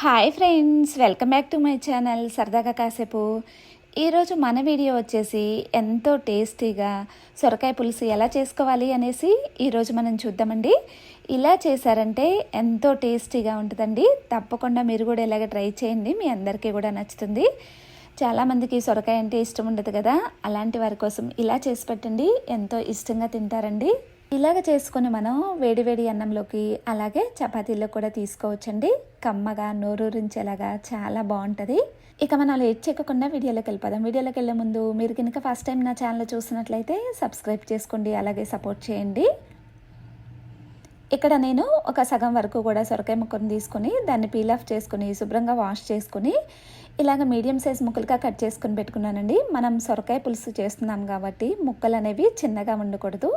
Hi friends welcome back to my channel. సరదాగా కాసేపు. ఈరోజు మన వీడియో వచ్చేసి ఎంతో టేస్టీగా సొరకాయ పులుసు ఎలా చేసుకోవాలి అనేసి ఈరోజు మనం చూద్దామండి. ఇలా చేశారంటే ఎంతో టేస్టీగా ఉంటుందండి. తప్పకుండా మీరు కూడా ఇలాగ ట్రై చేయండి. మీ అందరికీ కూడా నచ్చుతుంది. చాలామందికి సొరకాయ అంటే ఇష్టం ఉండదు కదా. అలాంటి వారి కోసం ఇలా చేసి పెట్టండి. ఎంతో ఇష్టంగా తింటారండి. ఇలాగ చేసుకుని మనం వేడివేడి అన్నంలోకి అలాగే చపాతీల్లో కూడా తీసుకోవచ్చండి. కమ్మగా నోరూరించేలాగా చాలా బాగుంటుంది. ఇక మనం లేట్ చేయకుండా వీడియోలోకి వెళ్ళిపోదాం. వీడియోలోకి వెళ్ళే ముందు మీరు కనుక ఫస్ట్ టైం నా ఛానల్ చూసినట్లయితే సబ్స్క్రైబ్ చేసుకోండి అలాగే సపోర్ట్ చేయండి. ఇక్కడ నేను ఒక సగం వరకు కూడా సొరకాయ ముక్కను తీసుకొని దాన్ని పీల్ ఆఫ్ చేసుకుని శుభ్రంగా వాష్ చేసుకుని ఇలాగ మీడియం సైజ్ ముక్కలుగా కట్ చేసుకుని పెట్టుకున్నానండి. మనం సొరకాయ పులుసు చేస్తున్నాం కాబట్టి ముక్కలు అనేవి చిన్నగా ఉండకూడదు.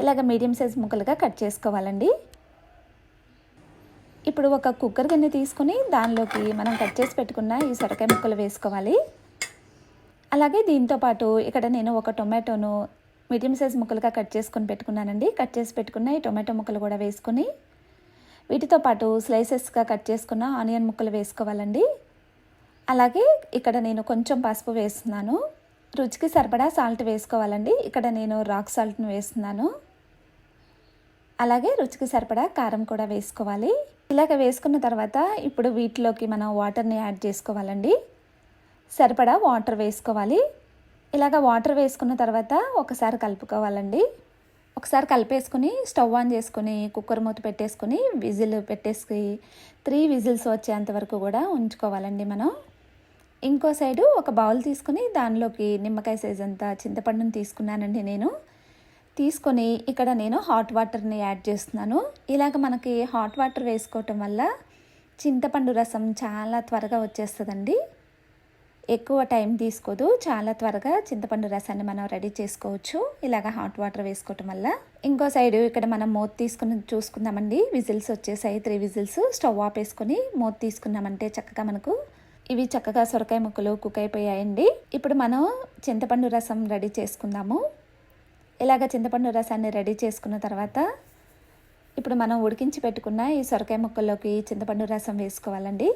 ఇలాగ మీడియం సైజ్ ముక్కలుగా కట్ చేసుకోవాలండి. ఇప్పుడు ఒక కుక్కర్ గిన్నె తీసుకుని దానిలోకి మనం కట్ చేసి పెట్టుకున్న ఈ సొరకాయ ముక్కలు వేసుకోవాలి. అలాగే దీంతో పాటు ఇక్కడ నేను ఒక టొమాటోను మీడియం సైజ్ ముక్కలుగా కట్ చేసుకొని పెట్టుకున్నానండి. కట్ చేసి పెట్టుకున్న ఈ టొమాటో ముక్కలు కూడా వేసుకుని వీటితో పాటు స్లైసెస్గా కట్ చేసుకున్న ఆనియన్ ముక్కలు వేసుకోవాలండి. అలాగే ఇక్కడ నేను కొంచెం పసుపు వేస్తున్నాను. రుచికి సరిపడా సాల్ట్ వేసుకోవాలండి. ఇక్కడ నేను రాక్ సాల్ట్ను వేస్తున్నాను. అలాగే రుచికి సరిపడా కారం కూడా వేసుకోవాలి. ఇలాగ వేసుకున్న తర్వాత ఇప్పుడు వీటిలోకి మనం వాటర్ని యాడ్ చేసుకోవాలండి. సరిపడా వాటర్ వేసుకోవాలి. ఇలాగ వాటర్ వేసుకున్న తర్వాత ఒకసారి కలుపుకోవాలండి. ఒకసారి కలిపేసుకుని స్టవ్ ఆన్ చేసుకుని కుక్కర్ మూత పెట్టేసుకుని విజిల్ పెట్టేసి త్రీ విజిల్స్ వచ్చేంత వరకు కూడా ఉంచుకోవాలండి మనం. ఇంకో సైడు ఒక బౌల్ తీసుకుని దానిలోకి నిమ్మకాయ సైజ్ అంతా చింతపండుని తీసుకున్నానండి నేను. తీసుకొని ఇక్కడ నేను హాట్ వాటర్ని యాడ్ చేస్తున్నాను. ఇలాగ మనకి హాట్ వాటర్ వేసుకోవటం వల్ల చింతపండు రసం చాలా త్వరగా వచ్చేస్తుందండి. ఎక్కువ టైం తీసుకోదు. చాలా త్వరగా చింతపండు రసాన్ని మనం రెడీ చేసుకోవచ్చు. ఇలాగ హాట్ వాటర్ వేసుకోవటం వల్ల. ఇంకో సైడ్ ఇక్కడ మనం మూత తీసుకుని చూసుకుందామండి. విజిల్స్ వచ్చేసాయి. Three whistles. స్టవ్ ఆపేసుకొని మూత తీసుకున్నామంటే చక్కగా మనకు ఇవి చక్కగా సొరకాయ ముక్కలు కుక్ అయిపోయాయండి ఇప్పుడు మనం చింతపండు రసం రెడీ చేసుకుందాము. ఇలాగ చింతపండు రసాన్ని రెడీ చేసుకున్న తర్వాత ఇప్పుడు మనం ఉడికించి పెట్టుకున్న ఈ సొరకాయ ముక్కల్లోకి చింతపండు రసం వేసుకోవాలండి.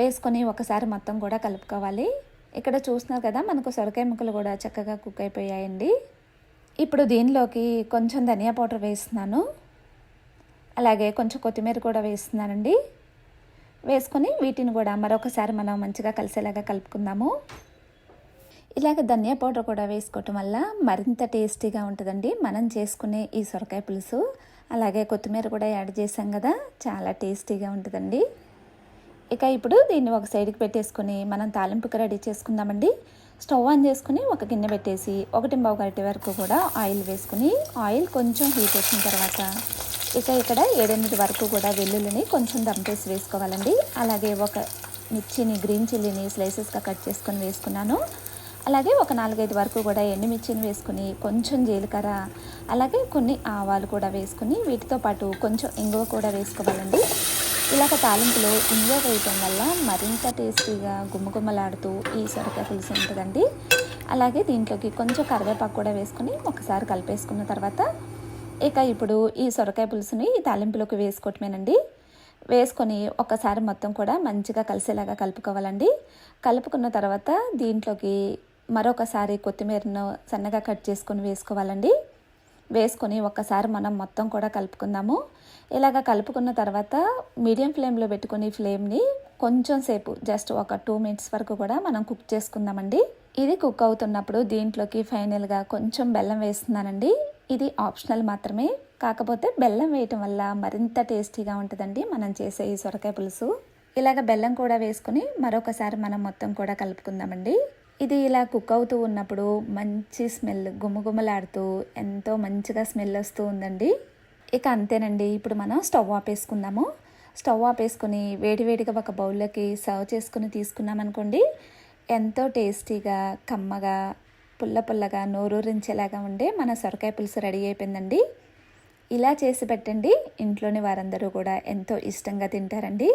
వేసుకొని ఒకసారి మొత్తం కూడా కలుపుకోవాలి. ఇక్కడ చూస్తున్నారు కదా మనకు సొరకాయ ముక్కలు కూడా చక్కగా కుక్ అయిపోయాయండి ఇప్పుడు దీనిలోకి కొంచెం ధనియా పౌడర్ వేస్తున్నాను. అలాగే కొంచెం కొత్తిమీర కూడా వేస్తున్నానండి. వేసుకొని వీటిని కూడా మరొకసారి మనం మంచిగా కలిసేలాగా కలుపుకుందాము. ఇలాగ ధనియా పౌడర్ కూడా వేసుకోవటం వల్ల మరింత టేస్టీగా ఉంటుందండి. మనం చేసుకునే ఈ సొరకాయ పులుసు అలాగే కొత్తిమీర కూడా యాడ్ చేసాం కదా చాలా టేస్టీగా ఉంటుందండి. ఇక ఇప్పుడు దీన్ని ఒక సైడ్కి పెట్టేసుకొని మనం తాలింపుకి రెడీ చేసుకుందామండి. స్టవ్ ఆన్ చేసుకుని ఒక గిన్నె పెట్టేసి ఒకటి బావు గరిటె వరకు కూడా ఆయిల్ వేసుకుని ఆయిల్ కొంచెం హీట్ వచ్చిన తర్వాత ఇక ఇక్కడ ఏడెనిమిది వరకు కూడా వెల్లుల్లిని కొంచెం దంపేసి వేసుకోవాలండి. అలాగే ఒక మిర్చిని గ్రీన్ చిల్లీని స్లైసెస్గా కట్ చేసుకొని వేసుకున్నాను. అలాగే ఒక నాలుగైదు వరకు కూడా ఎండుమిర్చిని వేసుకుని కొంచెం జీలకర్ర అలాగే కొన్ని ఆవాలు కూడా వేసుకుని వీటితో పాటు కొంచెం ఇంగువ కూడా వేసుకోవాలండి. ఇలాగ తాలింపులో ఇంగువ వేయటం వల్ల మరింత టేస్టీగా గుమ్మగుమ్మలాడుతూ ఈ సొరకాయ పులుసు ఉంటుందండి. అలాగే దీంట్లోకి కొంచెం కరివేపాకు కూడా వేసుకుని ఒకసారి కలిపేసుకున్న తర్వాత ఇక ఇప్పుడు ఈ సొరకాయ పులుసుని ఈ తాలింపులోకి వేసుకోవటమేనండి. వేసుకొని ఒకసారి మొత్తం కూడా మంచిగా కలిసేలాగా కలుపుకోవాలండి. కలుపుకున్న తర్వాత దీంట్లోకి మరొకసారి కొత్తిమీరను సన్నగా కట్ చేసుకొని వేసుకోవాలండి. వేసుకొని ఒక్కసారి మనం మొత్తం కూడా కలుపుకుందాము. ఇలాగ కలుపుకున్న తర్వాత మీడియం ఫ్లేమ్లో పెట్టుకుని ఫ్లేమ్ని కొంచెం సేపు జస్ట్ ఒక టూ మినిట్స్ వరకు కూడా మనం కుక్ చేసుకుందామండి. ఇది కుక్ అవుతున్నప్పుడు దీంట్లోకి ఫైనల్గా కొంచెం బెల్లం వేస్తున్నానండి. ఇది ఆప్షనల్ మాత్రమే. కాకపోతే బెల్లం వేయటం వల్ల మరింత టేస్టీగా ఉంటుందండి మనం చేసే ఈ సొరకాయ పులుసు. ఇలాగ బెల్లం కూడా వేసుకుని మరొకసారి మనం మొత్తం కూడా కలుపుకుందామండి. ఇది ఇలా కుక్ అవుతూ ఉన్నప్పుడు మంచి స్మెల్ గుమగుమలాడుతూ ఎంతో మంచిగా స్మెల్ వస్తూ ఉందండి. ఇక అంతేనండి ఇప్పుడు మనం స్టవ్ ఆపేసుకుందాము. స్టవ్ ఆపేసుకొని వేడివేడిగా ఒక బౌల్లోకి సర్వ్ చేసుకుని తీసుకున్నామనుకోండి ఎంతో టేస్టీగా కమ్మగా పుల్ల పుల్లగా నోరూరించేలాగా ఉండే మన సొరకాయ పులుసు రెడీ అయిపోయిందండి. ఇలా చేసి పెట్టండి. ఇంట్లోని వారందరూ కూడా ఎంతో ఇష్టంగా తింటారండి.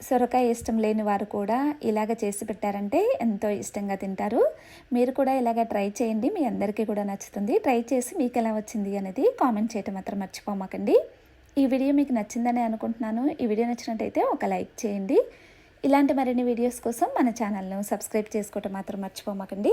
సొరకాయ ఇష్టం లేని వారు కూడా ఇలాగ చేసి పెట్టారంటే ఎంతో ఇష్టంగా తింటారు. మీరు కూడా ఇలాగ ట్రై చేయండి. మీ అందరికీ కూడా నచ్చుతుంది. ట్రై చేసి మీకు ఎలా వచ్చింది అనేది కామెంట్ చేయటం మాత్రం మర్చిపోమాకండి. ఈ వీడియో మీకు నచ్చిందని అనుకుంటున్నాను. ఈ వీడియో నచ్చినట్టయితే ఒక లైక్ చేయండి. ఇలాంటి మరిన్ని వీడియోస్ కోసం మన ఛానల్ను సబ్స్క్రైబ్ చేసుకోవటం మాత్రం మర్చిపోమాకండి.